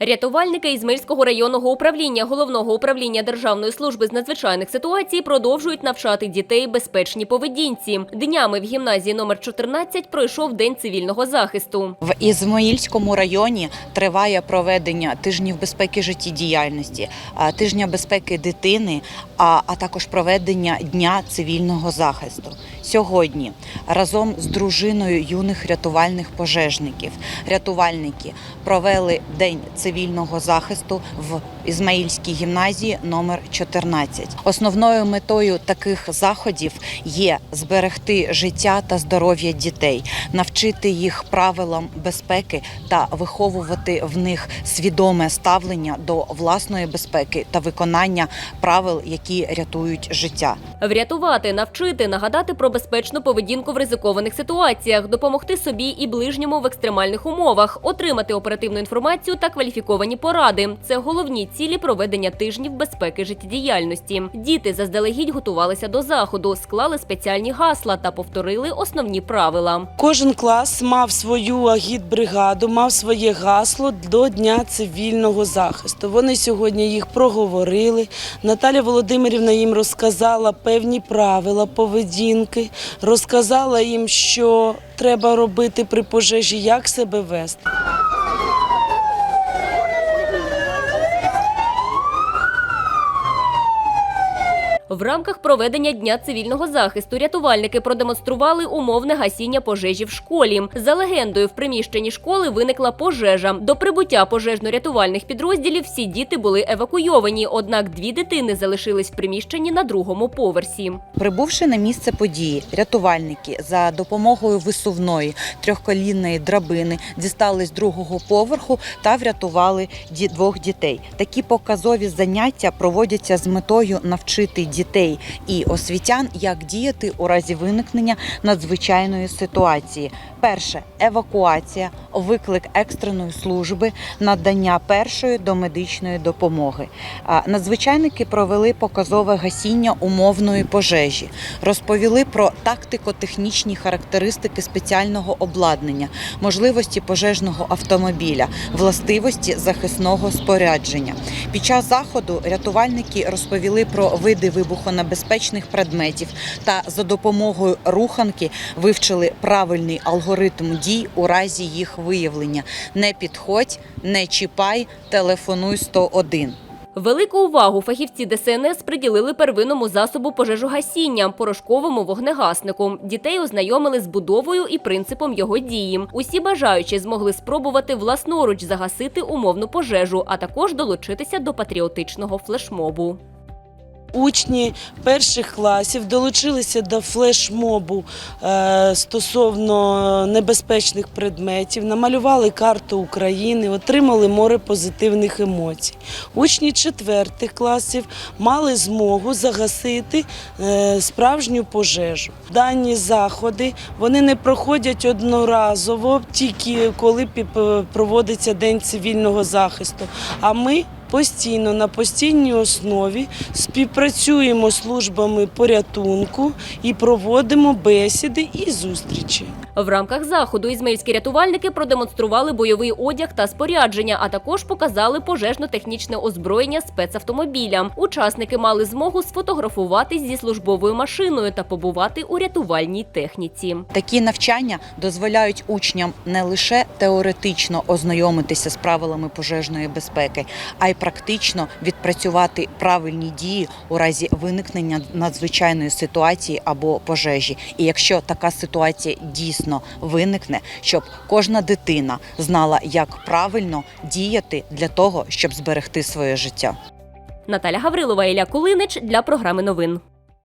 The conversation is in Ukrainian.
Рятувальники Ізмельського районного управління головного управління Державної служби з надзвичайних ситуацій продовжують навчати дітей безпечній поведінці. Днями в гімназії номер 14 пройшов день цивільного захисту. В Ізмаїльському районі триває проведення тижнів безпеки життєдіяльності, тижня безпеки дитини, а, а також проведення дня цивільного захисту. Сьогодні разом з дружиною юних рятувальних пожежників рятувальники провели день цивільного захисту в Ізмаїльській гімназії номер 14. Основною метою таких заходів є зберегти життя та здоров'я дітей, навчити їх правилам безпеки та виховувати в них свідоме ставлення до власної безпеки та виконання правил, які рятують життя. Врятувати, навчити, нагадати про безпечну поведінку в ризикованих ситуаціях, допомогти собі і ближньому в екстремальних умовах, отримати оперативну інформацію та кваліфіковані поради. Це головні цілі проведення тижнів безпеки життєдіяльності. Діти заздалегідь готувалися до заходу, склали спеціальні гасла та повторили основні правила. Кожен клас мав свою агітбригаду, мав своє гасло до Дня цивільного захисту. Вони сьогодні їх проговорили. Наталя Володимирівна їм розказала певні правила поведінки, розказала їм, що треба робити при пожежі, як себе вести. В рамках проведення дня цивільного захисту рятувальники продемонстрували умовне гасіння пожежі в школі. За легендою, в приміщенні школи виникла пожежа. До прибуття пожежно-рятувальних підрозділів всі діти були евакуйовані. Однак дві дитини залишились в приміщенні на другому поверсі. Прибувши на місце події, рятувальники за допомогою висувної трьохколінної драбини дістали з другого поверху та врятували двох дітей. Такі показові заняття проводяться з метою навчити дітей і освітян, як діяти у разі виникнення надзвичайної ситуації. Перше евакуація, виклик екстреної служби, надання першої домедичної допомоги. Надзвичайники провели показове гасіння умовної пожежі, розповіли про тактико-технічні характеристики спеціального обладнання, можливості пожежного автомобіля, властивості захисного спорядження. Під час заходу рятувальники розповіли про види вибухонебезпечних предметів та за допомогою руханки вивчили правильний алгоритм дій у разі їх виявлення. Не підходь, не чіпай, телефонуй 101. Велику увагу фахівці ДСНС приділили первинному засобу пожежогасіння – порошковому вогнегаснику. Дітей ознайомили з будовою і принципом його дії. Усі бажаючі змогли спробувати власноруч загасити умовну пожежу, а також долучитися до патріотичного флешмобу. Учні перших класів долучилися до флешмобу е, стосовно небезпечних предметів, намалювали карту України, отримали море позитивних емоцій. Учні четвертих класів мали змогу загасити е, справжню пожежу. Дані заходи вони не проходять одноразово, тільки коли проводиться День цивільного захисту. А ми постійно на постійній основі співпрацюємо з службами порятунку і проводимо бесіди і зустрічі. В рамках заходу ізмаїльські рятувальники продемонстрували бойовий одяг та спорядження, а також показали пожежно-технічне озброєння спецавтомобіля. Учасники мали змогу сфотографуватись зі службовою машиною та побувати у рятувальній техніці. Такі навчання дозволяють учням не лише теоретично ознайомитися з правилами пожежної безпеки, а й практично відпрацювати правильні дії у разі виникнення надзвичайної ситуації або пожежі. І якщо така ситуація дійсно виникне, щоб кожна дитина знала, як правильно діяти для того, щоб зберегти своє життя. Наталя Гаврилова, Ілля Кулинич для програми новин.